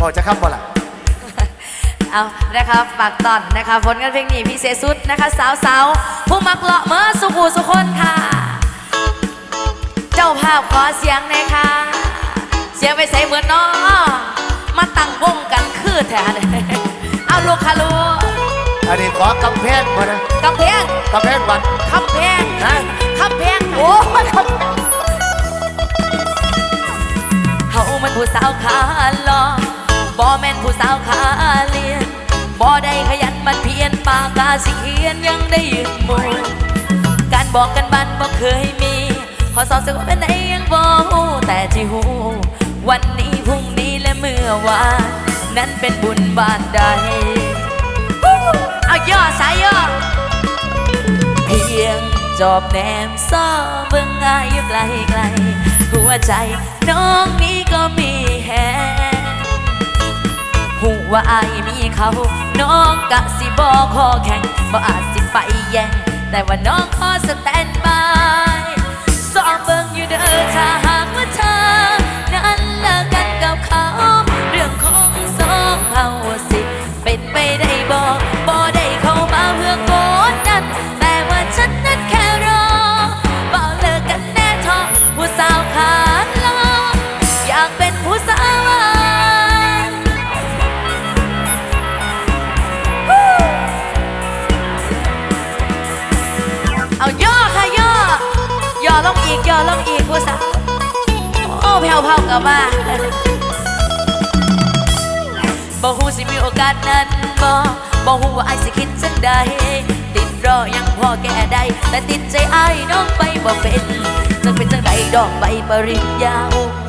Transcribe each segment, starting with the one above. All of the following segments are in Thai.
บอกจะครับบ่ล่ะเอานะคะฝากตอนนะคะผลงานเพลงนี้พี่เสสุดนะคะ สาวสาวๆผู้มักเลาะเมื่อสุขูสุคนค่ะ เจ้าภาพขอเสียงหน่อยค่ะ เสียงไปใส่เหมือนน้อมาตั้งวงกันคือแท้เลยเอาลูกค่ะลูกอันนี้ขอกำแพงมานะกำแพงกำแพงวัดคำแพงนะคำแพงโอ้ยคำเฮามันผู้สาวขาลอ บ่แม่นผู้สาวขาเลียนบ่ได้ขยันมันเพียนปากกาสิเขียนยังได้ยืนหมูการบอกกันบันบ่เคยมีขอสอบสึกว่าเป็นไงยังบ่ฮู้แต่ที่ฮู้วันนี้พรุ่งนี้และเมื่อวานนั้นเป็นบุญบานใดเอาย่อสายย่อเพียงจอบแนมซ้อเบิ่งอายอยู่ไกลไกลหัวใจน้องนี้ก็มีแฮง หูว่าอายมีเขา น้องกะสิบอคอแข็งบ่อาจสิไปแย่งแต่ว่าน้องขอสแตนบายสอบเบิ่งอยู่เด้อถ้า แผ่วๆกับว่าบ่ฮู้สิมีโอกาสนั้นบ่บ่ฮู้ว่าอสิคิดจังใดติดรอยังพอแก้ได้ แต่ติดใจไอายน้องไปบ่เป็นจังเป็นจังใดดอกใบปริญญา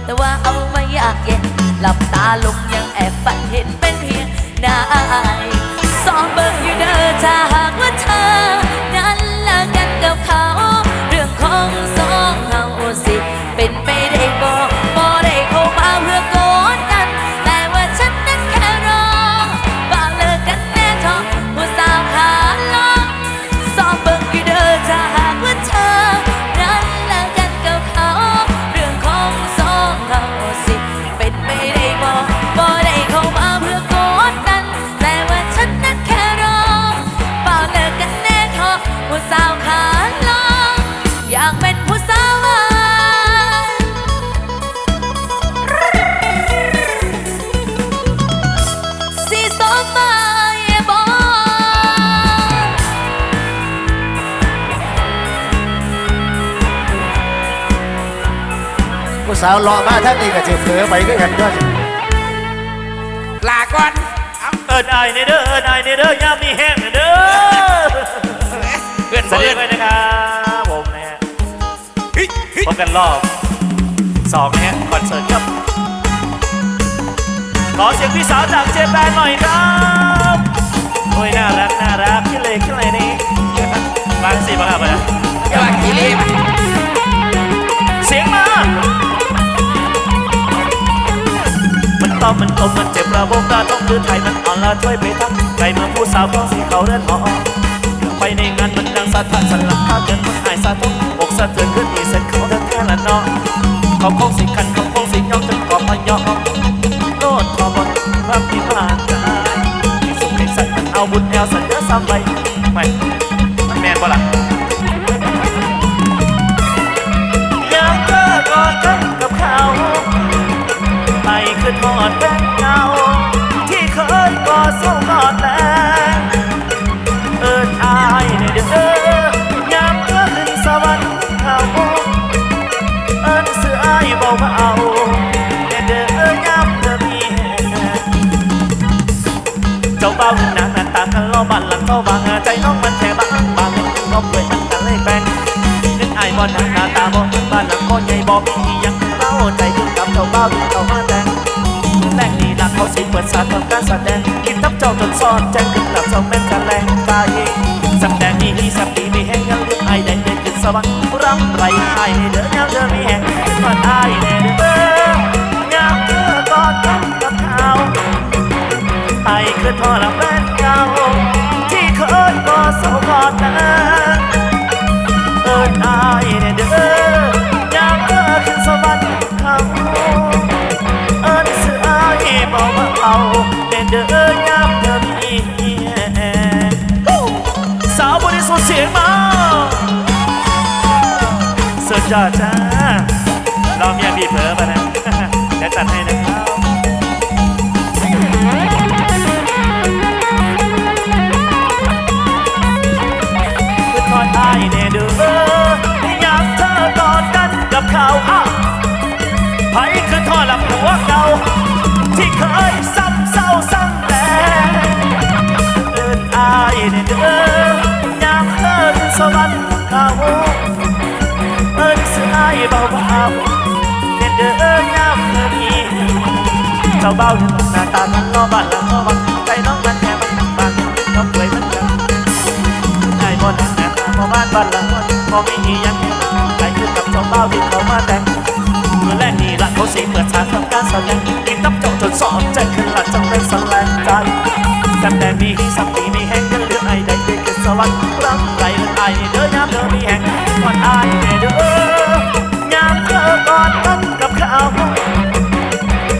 แต่ว่าเอาไม่อยากเย็นหลับตาลงยังแอบฝันเห็นเป็นเพียงนายสอนเบิ่งอยู่เด้อถ้าหากว่าเธอ สาวรอมาท่านนี้ก็จะเผลอไปก็กันด้วยลาก่อนเอิญไอายในเด้อเอิญไอายในเด้อยามมีแห้งในเด้อเพื่อนสบ่วัสดีเอิ้นด้วยนะครับผมนะฮะเฮ้ยเฮ้ยพบกันรอบสองนะฮะคอนเสิร์ตครับขอเสียงพี่สาวจากเจแปนหน่อยครับโอ้ยน่ารักน่ารักขึ้นเลยขึ้นเลยนี่บางสิบางครับนะอย่าว่าขี้รีบเสียงมา ตอมมันตมมันเจ็บระบบระต้องคือไทยมันอ่อนละถ้วยไปทั้งไก่เมืองผู้สาวของสีเขาเดินหอไปในงานมันดังสะท้าน เจ้าเบาหน้าตามันล้อบ้านแล้วก็วังใจน้องมันแค่มันบางน้องสวยมันจังไอ้บนแอบพอบ้านบ้านหลังคนพอไม่มียังไอ้คือกับเจ้าเบ้าที่เขามาแต่งเมื่อแรกนี่ละเขาสิเปิดฉากทำการแสดงรีบตับเจ้าจนสอบใจขึ้นหลังจังได้สแลงใจแต่แต่มีสักทีมีแห่งกันเหลือไอ้ใดได้ขึ้นสวรรค์รักไรเรื่อไอ้เด้อยามเด้อมีแห่งก่อนไอ้เด้อยาม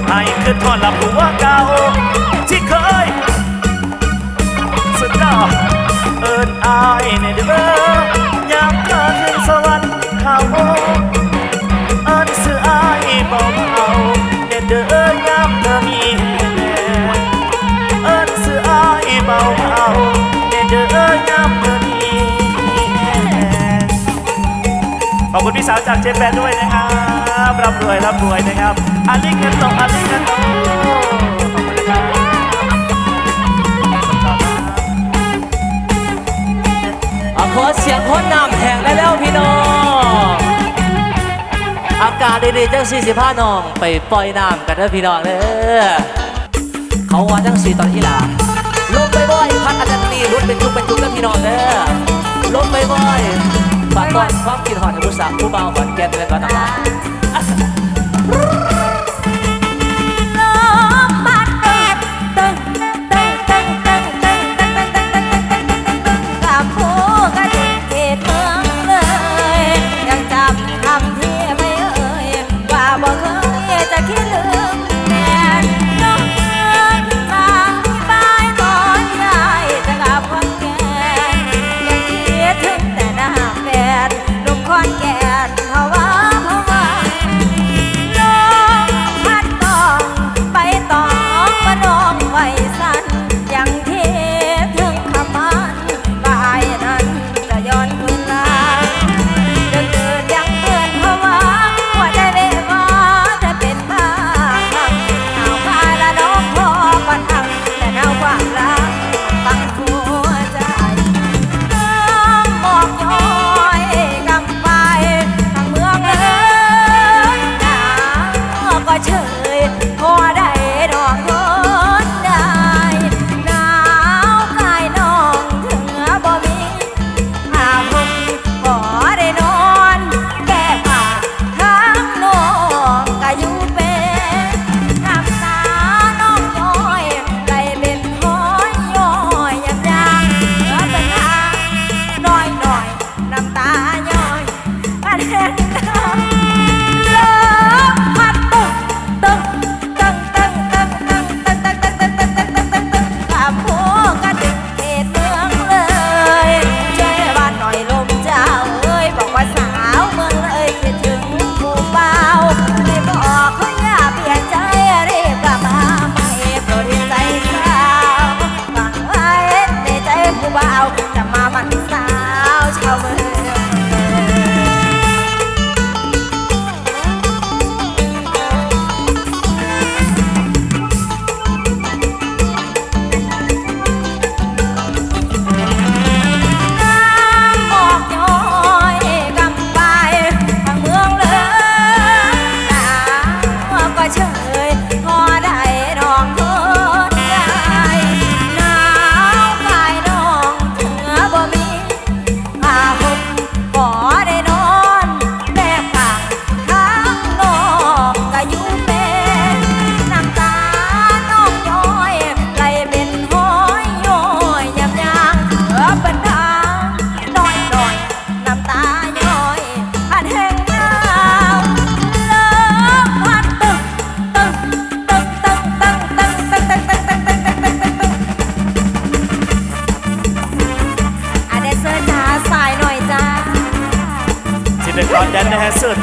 ไอ้คือทอนละผัวเก่าที่เคยสุดยอดเอิญอายในเด้อยามเธอขึ้นสวรรค์เขาเอิญสื่ออายเบาเบาในเด้อยามเธอมีเอิญสื่ออายเบาเบาในเด้อยามเธอมีขอบคุณพี่สาวจากเจแปนด้วยนะครับ ร่ำรวยร่ำรวยนะครับอาลิเงินโตอลิเงินโตขอบคุณนะครับเอาขอเสียงคนน้ำแห้งได้แล้วพี่น้อง อากาศดีๆจังสี่สิบห้าน้อง ไปปล่อยน้ำกันเด้อพี่น้องเด้อเขาว่าจังสี่ตอนที่หลาลมบ่อยพัดอาจารย์ตีรุดเป็นจุกเป็นจุกแล้วพี่น้องเด้อลมบ่อยๆฝากก่อนความคิดหอดในผู้สาวผู้เบาวขอนแก่นเลยก่อนนะค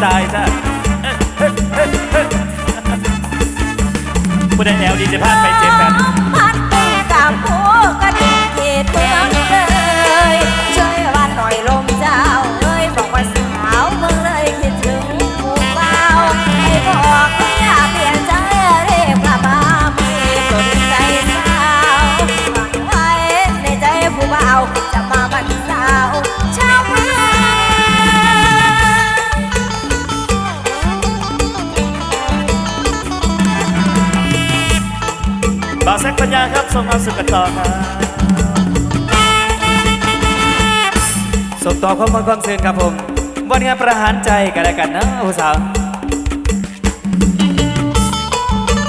อต ส่งความสุขกันต่อครับส่งต่อความความความซื่นครับผม วันงานประหารใจกันแล้วกันนะผู้สาว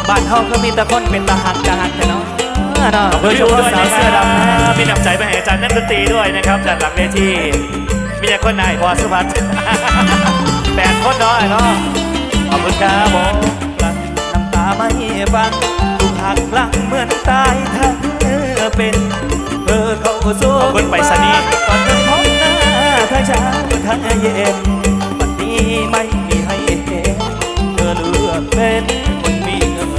บ้านเฮาก็มีแต่คนเป็นทหารทหารแต่เนาะเนาะขอบคุณทุกคนสาวเสื้อดำนะมีน้ำใจไปให้อาจารย์นักดนตรีด้วยนะครับจากหลังเวทีมีแต่คนนายพอสุภัทรแปดคนน้อยเนาะขอบคุณครับผมน้ำตาไม่ฟังถูก หักหลังเหมือนตายทั้งเป็นเออเขาสู้ขอบคุณไปสนีย์ก่อนเคยพบหน้าทั้งเช้าทั้งเย็นวันนี้ไม่มีให้เห็นเธอเลือกเป็นคนมีเงิน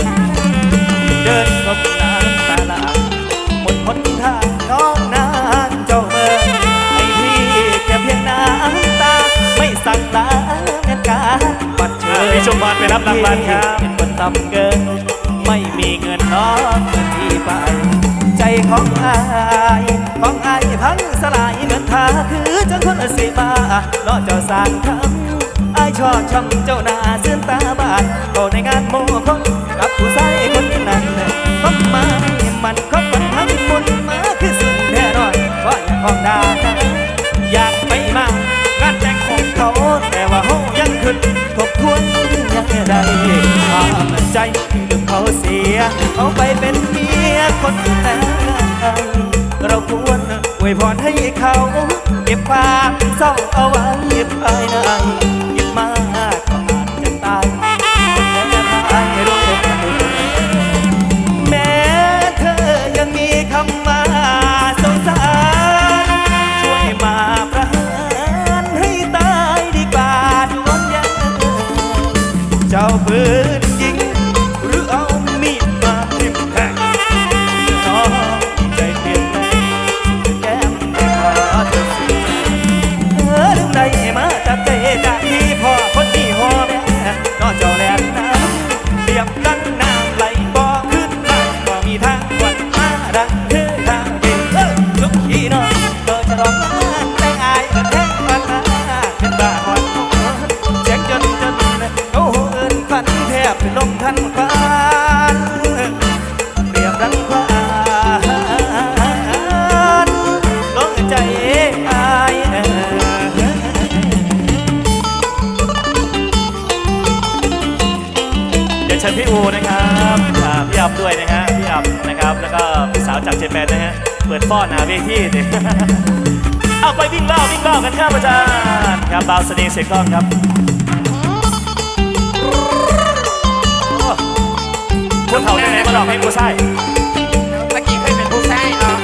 เดินกับน้ำตาลาหมดหนทางน้องนางเจ้าเมืองให้พี่แค่เพียงน้ำตา ไม่สั่งลาเงินการบัตรเชิเออญพี่ชมพรไปรับรางวัลครับ เป็นคนต่ำเกิน ไม่มีเงินน้องที่ไป ใจของอายของอายพังสลายเหมือนทาคือจังคนสิมาเนาะเจ้าสางคำอายชอบช่ำเจ้าหน้าซื่นตาบานก็ในงานโมคนกับผู้ชายคนนั้นก็มามันก็ปันทั้งมนมาคือสิ่งแน่นอนก็อยากของด ยเขาไปเป็นเมียคนอื่นแล้วเราควรอวยพรให้เขาเก็บความเศร้าเอาไว้ภายในคิดมากอาจจะตายแต่ภายรู้แม้เธอยังมีคำว่าสงสารช่วยมาประหารให้ตายดีกว่าดวงยังเจ้าปืน จากเจแปนนะฮะ เปิดป้อนหาเวทีดิเอาไปวิ่งเล่าวิ่งเล่ากันครับอาจารย์ครับบาวสเนีเสียงกล้องครับโอ้พวกเขาได้ไหนมาลองให้ผู้ชายตะกี้เคยเป็นผู้ชายเนาะ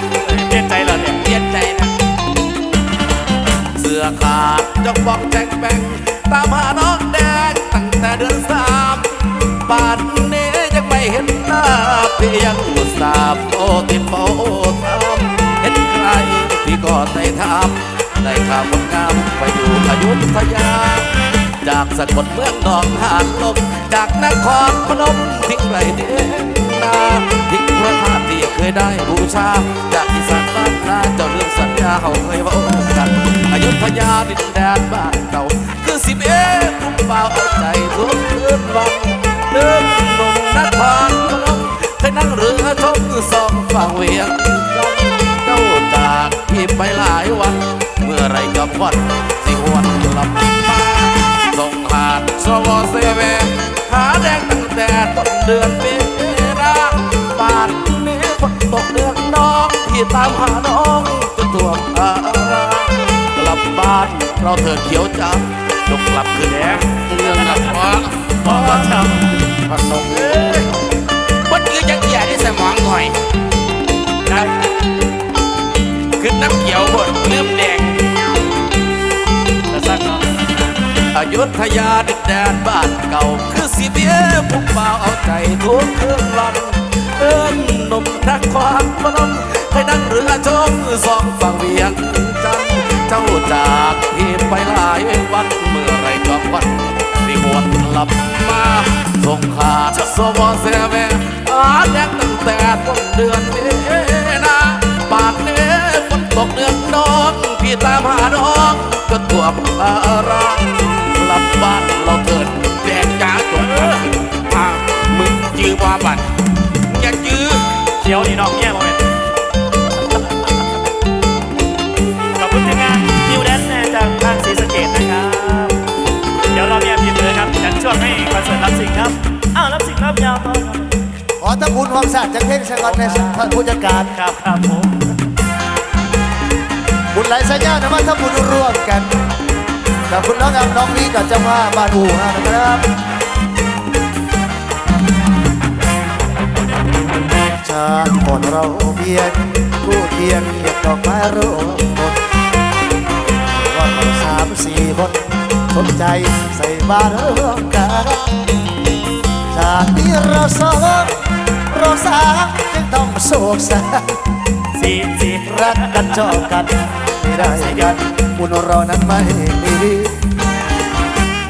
เปลี่ยนใจเหรอเนี่ยเปลี่ยนใจนะเสื้อขาดจอกบอกแจงแบงตามหาน้องแดงตั้งแต่เดือนสามป่านนี้ยัง ไม่เพียงอุสาห์โอติโปทำเห็นใครพี่ก็ใจทำได้ข่าวคนงามไปอยู่อยุธยา จากสกลเมืองนองหานลมจากนครพนมทิ้งไรเดียนาทิ้งพระธาตุที่เคยได้บูชา จากอีสานบ้านนาเจ้าเรื่องสัญญาเขาเคยว่ากันอยุธยาดินแดนบ้านเก่าคือสิบเอ็ดนุ่มเบาเอาใจทุกคืนวันเดินลงนคร สองฝั่งเวียงจันทร์เจ้าจากพี่ไปหลายวัน เมื่อไรกับวันสิหวนกลับมาส่งผ่านสวเซเวนหาแดงตั้งแต่ต้นเดือนเมษาป่านนี้ฝนตกเดือนน้องพี่ตามหาน้องจนท่วมอารากลับบ้านเราเถิดเขียวจังจงกลับคืนแดงเรื่องกับพ่อพอทพนมมัน คือจังเกียร์ที่สมองหอยนะขึ้นน้ำเขียวบดเริ่มแดงำจะสั้นเนาะอายุทธยาดินแดนบ้านเก่า คือสีเบียผู้เบาเอาใจทุกเครื่องลันเอิ้นนมรักความพนมให้นั่งเรือชมสองฝั่งเวียงจันเจ้าจากพี่ไปหลายวันเมื่อไรก็วันที่หวนลับมาส่งขาดสวอเสียแม่อา แดงตั้งแต่ต้นเดือนเมนาปาดเนื้อฝนตกเนืองนอนพี่ตามหาน้องจนตัวพาราหลับบ้านเราเถิดแดงจ้าจงมามึงยื้อว่าบันอย่ายื้อเขียวนี่น้องเมียโมเมนขอบคุณทีมงานนิวแดนแน่จากทางศรีสะเกดนะครับ เดี๋ยวเราเนี่ยพิมพ์เลยครับจัดช่วงให้คอนเสิร์ตรับสิ่งครับ อ้าวรับสิ่งรับยาวครับ ทำบุญความสะอาดจากเพ่งสกอตในท่านผู้จัดการครับครับผมบุญหลสัญญานะว่าทำบุญร่วมกันกับคุณน้องแอมน้องนี้กับเจ้าว่าบ้านอู่นะครับชาติก่อนเราเพียงผู้เทียนเก็บดอกไม้ร่วมหมดว่าเราสามสี่คนสนใจใส่บาตรร่วมกันชาตินี้เราสอง เราสาจึงต้องโศกสาสีสีรักกันชอบกันไม่ได้กันบุญเรานั้นไม่มี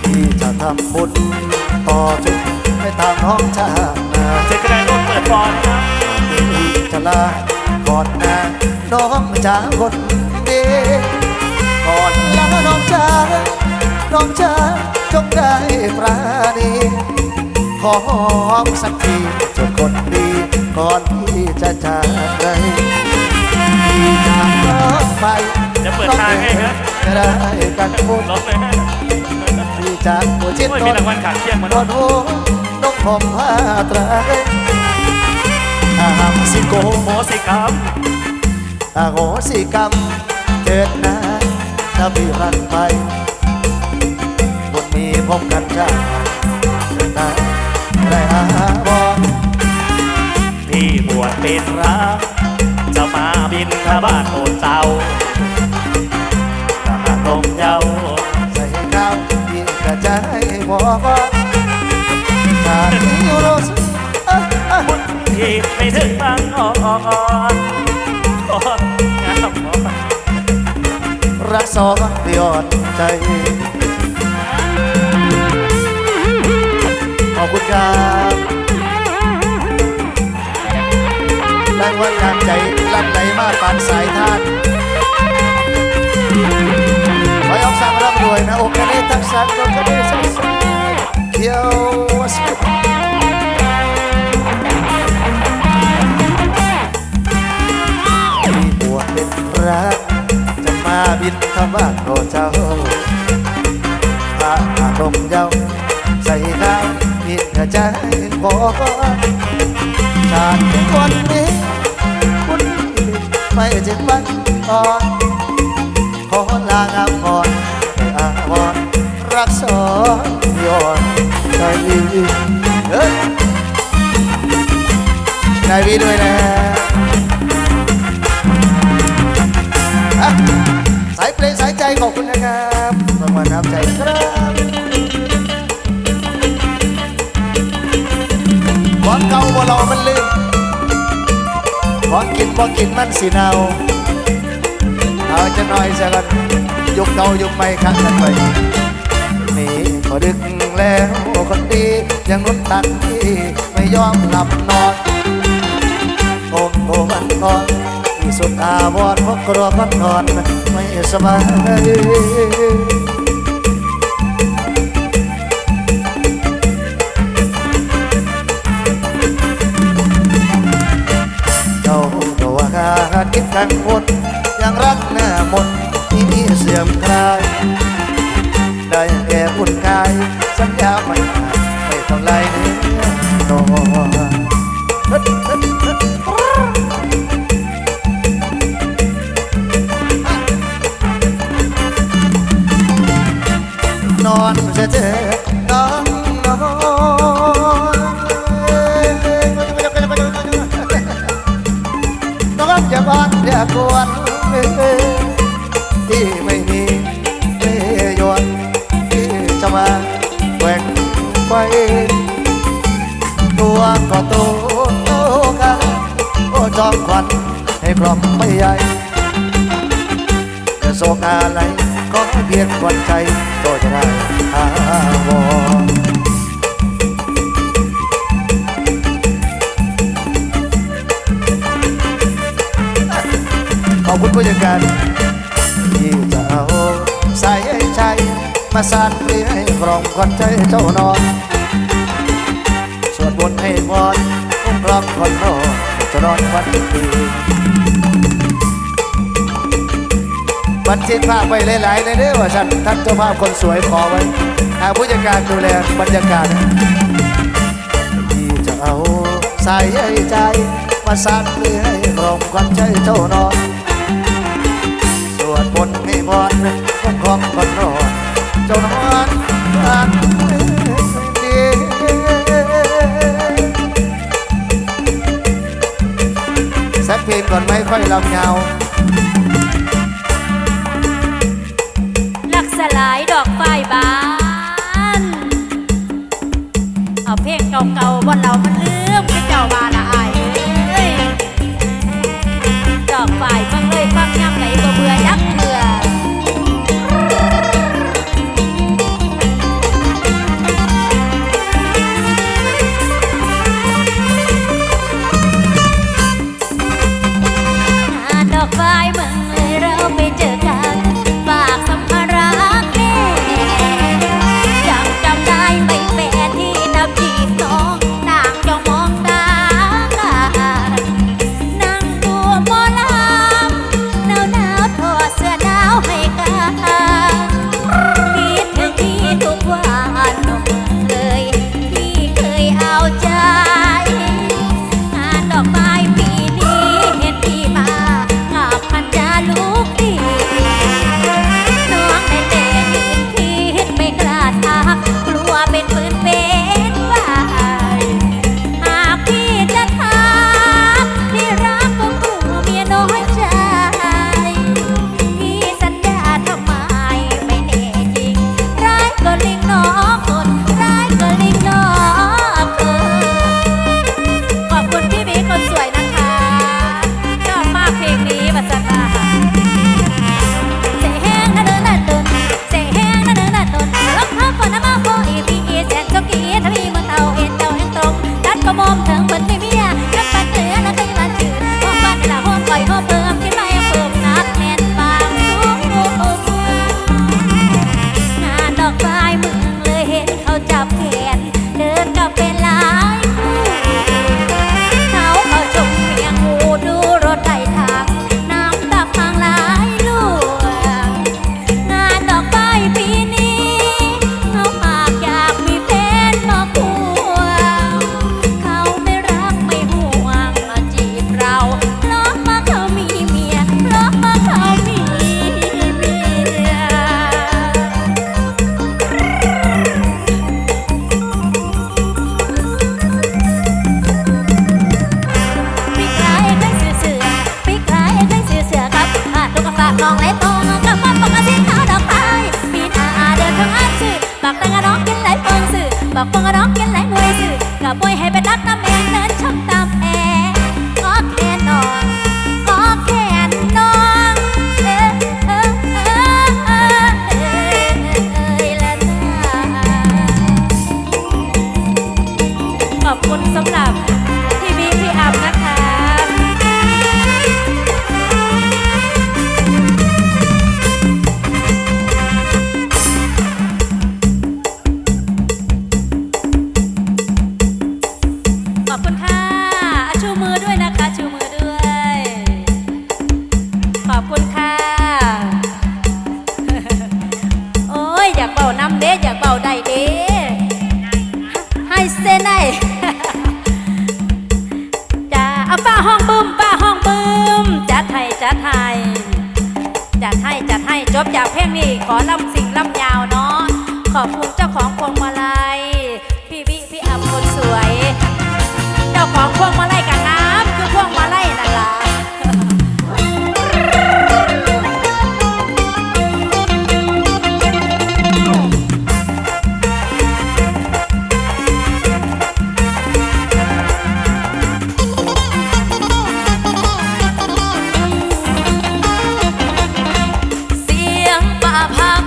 ที่จะทำบุญต่อจุดไม่ตามน้องชาตนาเจ็ดกระไดรถเปิดบอลครับที่จะลาก่อนนะน้องจ๋าคนดีก่อนลาน้องจ๋าน้องจ๋าจงได้ปราณี ขอหอมสักทีจนคนดีก่อนที่จะจากไปที่จากน้องไปเดี๋ยวเปิดทางให้ครับจะได้กันบุญลบเลยฮะที่จากหัวจิตโอ้นมีรางวัลขาดเที่ยงมานด้วยนโอ้น้องผมผ้าตราอาหามสิโกโมสิครับอาโหสิกรรมเกิดนะถ้าพี่รันไปบนมีพบกันชา ได้อาบอพี่บวชเป็นพระจะมาบินทบาทโอดเจ้าตาลมเยาใส่ข้าวพี่กระจายบอกชาตินี้โรสเอ้ยเอ้ยที่ไม่ถึงบางอ่อนอ่อนงามอ่อนรักสองเดียดใจ อบคุณครับรางวัลน้ำใจลำไหลมากปานสายท่านขอยกสั่งร่ำรวยนะโอกาสนี้ทักษะก็จะได้สักสักเขียวสกุมีบวชเป็นรักจะมาบินทบาทโอเจ้า ใจขอชาติวันนี้คุณไปถึงวันก่อนขอลางามก่อนอาวรรักสอนย้อนใจเฮ้ยนายวีด้วยนะอะสายเพลงสายใจขอบคุณนะครับรางวัลน้ำใจครับ ของเก่าบ่เรามันลืมของกินบ่กินมันสิเนาเอาจะหน่อยจะกันยุคเก่ายุคใหม่ครั้งกันไปนี่ก็ดึกแล้วคนดียังรถตักที่ไม่ยอมหลับนอนโอ้โหมันนอนที่สุดอาวรณ์เพราะกลัวมันนอนไม่สบาย คิดกังวลยังรักหน้ามนที่เสื่อมคลาย ได้แก่อุ่นกาย สัญญาไม่ขาดไม่ทำลายเนื้อนอนนอนเฉยๆนอ ก็โตโตกันโอ้จอมขวัญให้พร้อมไม่ใหญ่จะโศกอะไรก็เพียงกวนใจก็จะได้อาวรขอบคุณผู้จัดการที่จะเอาสายใจมาสานเปรีให้กรองควันใจเจ้านอน วดบนต์ให้พรอุ้มกลองคนนอนจะนอนวันคืนบันทิดภาพไปหลายๆเลยเด้อว่าฉันท่านเจ้าภาพคนสวยขอไว้หากผู้จัดการดูแลบรรยากาศที่จะเอาสายใยใจมาสานเพื่อให้รองความใจเจ้านอนสวดบนต์ให้พรอุ้มกลองคนนอเจ้านอน สักเพลงก่อนไม่ค่อยลำเงาวลักสลายดอกไฟบาน อบคุณค่ะชูมือด้วยนะคะ ชูมือด้วย ขอบคุณค่ะ โอ้ย อยากเป่าน้ำเด้อยากเป่าได้เด้ให้เส้นได้จ้าเอาป้าห้องบึ้มป้าห้องบึ้มจัดให้จัดให้จัดให้จัดให้จบจากเพลงนี้ขอลำสิ่งลำยาวเนาะขอบคุณเจ้าของพวงมาลัย อกพวงมาไล่กันน้ำคือพวงมาไล่นั่นล่ะเสียงป่าพัก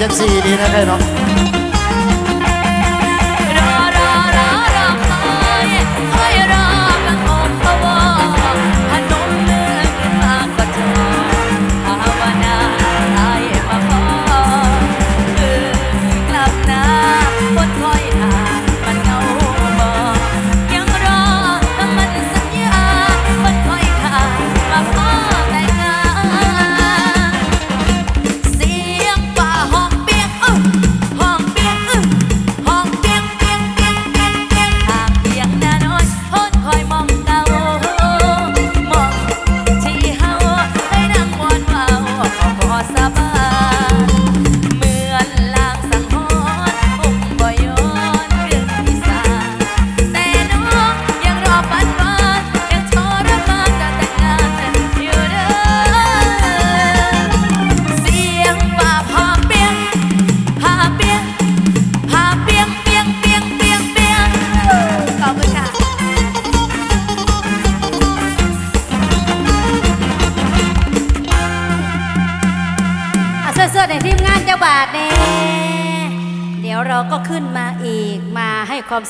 دبسي لي ربعنا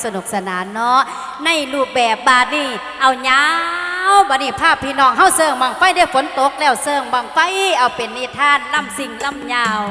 สนุกสนานเนาะในรูปแบบบาดนี่เอาเงาบาดนี่ภาพพี่น้องเฮาเซิร์งบังไฟได้ฝนตกแล้วเซิร์งบังไฟเอาเป็นนิทานลำสิ่งลำยาว